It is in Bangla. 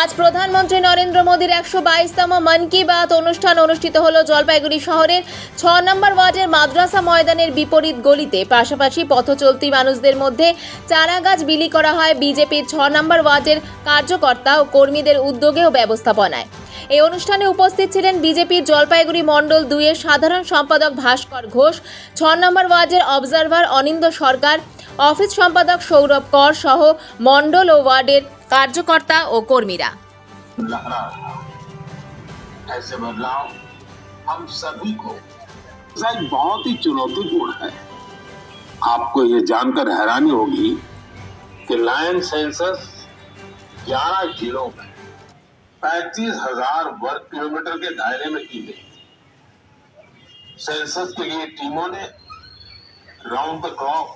আজ প্রধানমন্ত্রী নরেন্দ্র মোদীর একশো বাইশতম মন কি বাত অনুষ্ঠান অনুষ্ঠিত হলো জলপাইগুড়ি শহরের ছ নম্বর ওয়ার্ডের মাদ্রাসা ময়দানের বিপরীত গলিতে। পাশাপাশি পথচলতি মানুষদের মধ্যে চারা গাছ বিলি করা হয় বিজেপির ছ নম্বর ওয়ার্ডের কার্যকর্তা ও কর্মীদের উদ্যোগে ও ব্যবস্থাপনায়। এই অনুষ্ঠানে উপস্থিত ছিলেন বিজেপির জলপাইগুড়ি মণ্ডল দুইয়ের সাধারণ সম্পাদক ভাস্কর ঘোষ, ছ নম্বর ওয়ার্ডের অবজারভার অনিন্দ সরকার অফিস সম্পাদক সৌরভ কর সহ মণ্ডল ও ওয়ার্ডের কার্যকর্তা ও কর্মীরা लहरा रहा ऐसे बदलाव हम सभी को शायद बहुत ही चुनौतीपूर्ण है आपको ये जानकर हैरानी होगी कि लायन सेंसस 11 जिलों में पैंतीस हजार वर्ग किलोमीटर के दायरे में की गई सेंसस के लिए टीमों ने राउंड द क्लॉक